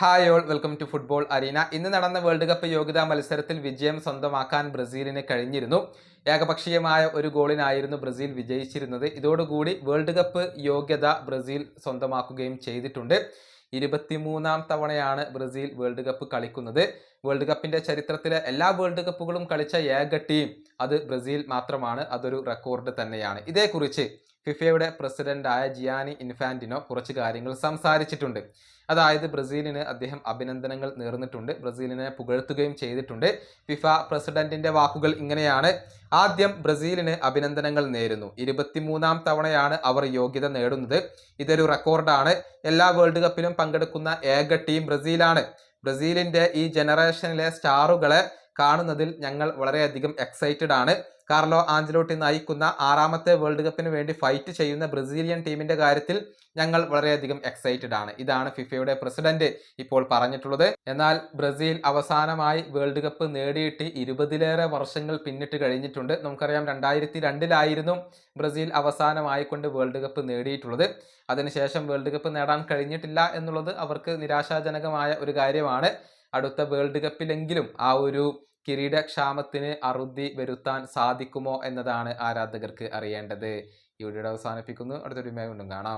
Hi all welcome to football arena ഇന്ന് നടന്ന world cup യോഗ്യതാ മത്സരത്തിൽ വിജയം സ്വന്തമാക്കാൻ ബ്രസീലിന് കഴിഞ്ഞിരുന്നു. ഏകപക്ഷീയമായ ഒരു ഗോളിനായിരുന്നു ബ്രസീൽ വിജയിച്ചിരുന്നത്. ഇതോടുകൂടി വേൾഡ് കപ്പ് യോഗ്യത ബ്രസീൽ സ്വന്തമാക്കുകയും ചെയ്തിട്ടുണ്ട്. ഇരുപത്തിമൂന്നാം തവണയാണ് ബ്രസീൽ വേൾഡ് കപ്പ് കളിക്കുന്നത്. വേൾഡ് കപ്പിന്റെ ചരിത്രത്തിലെ എല്ലാ വേൾഡ് കപ്പുകളും കളിച്ച ഏക ടീം അത് ബ്രസീൽ മാത്രമാണ്. അതൊരു റെക്കോർഡ് തന്നെയാണ്. ഇതേക്കുറിച്ച് ഫിഫയുടെ പ്രസിഡന്റായ ജിയാനി ഇൻഫാന്റിനോ കുറച്ച് കാര്യങ്ങൾ സംസാരിച്ചിട്ടുണ്ട്. അതായത് ബ്രസീലിന് അദ്ദേഹം അഭിനന്ദനങ്ങൾ നേർന്നിട്ടുണ്ട് ബ്രസീലിനെ പുകഴ്ത്തുകയും ചെയ്തിട്ടുണ്ട്. ഫിഫ പ്രസിഡന്റിന്റെ വാക്കുകൾ ഇങ്ങനെയാണ്. ആദ്യം ബ്രസീലിന് അഭിനന്ദനങ്ങൾ നേരുന്നു. ഇരുപത്തിമൂന്നാം തവണയാണ് അവർ യോഗ്യത നേടുന്നത്. ഇതൊരു റെക്കോർഡാണ്. എല്ലാ വേൾഡ് കപ്പിലും പങ്കെടുക്കുന്ന ഏക ടീം ബ്രസീലാണ്. ബ്രസീലിന്റെ ഈ ജനറേഷനിലെ സ്റ്റാറുകളെ കാണുന്നതിൽ ഞങ്ങൾ വളരെയധികം എക്സൈറ്റഡ് ആണ്. കാർലോ ആഞ്ചലോട്ടി നയിക്കുന്ന ആറാമത്തെ വേൾഡ് കപ്പിന് വേണ്ടി ഫൈറ്റ് ചെയ്യുന്ന ബ്രസീലിയൻ ടീമിന്റെ കാര്യത്തിൽ ഞങ്ങൾ വളരെയധികം എക്സൈറ്റഡ് ആണ്. ഇതാണ് ഫിഫയുടെ പ്രസിഡന്റ് ഇപ്പോൾ പറഞ്ഞിട്ടുള്ളത്. എന്നാൽ ബ്രസീൽ അവസാനമായി വേൾഡ് കപ്പ് നേടിയിട്ട് ഇരുപതിലേറെ വർഷങ്ങൾ പിന്നിട്ട് കഴിഞ്ഞിട്ടുണ്ട്. നമുക്കറിയാം രണ്ടായിരത്തി രണ്ടിലായിരുന്നു ബ്രസീൽ അവസാനമായിക്കൊണ്ട് വേൾഡ് കപ്പ് നേടിയിട്ടുള്ളത്. അതിനുശേഷം വേൾഡ് കപ്പ് നേടാൻ കഴിഞ്ഞിട്ടില്ല എന്നുള്ളത് അവർക്ക് നിരാശാജനകമായ ഒരു കാര്യമാണ്. അടുത്ത വേൾഡ് കപ്പിലെങ്കിലും ആ ഒരു കിരീടക്ഷാമത്തിന് അറുതി വരുത്താൻ സാധിക്കുമോ എന്നതാണ് ആരാധകർക്ക് അറിയേണ്ടത്. ഈ വീഡിയോ അവസാനിപ്പിക്കുന്നു. അടുത്തൊരു വീണ്ടും കാണാം.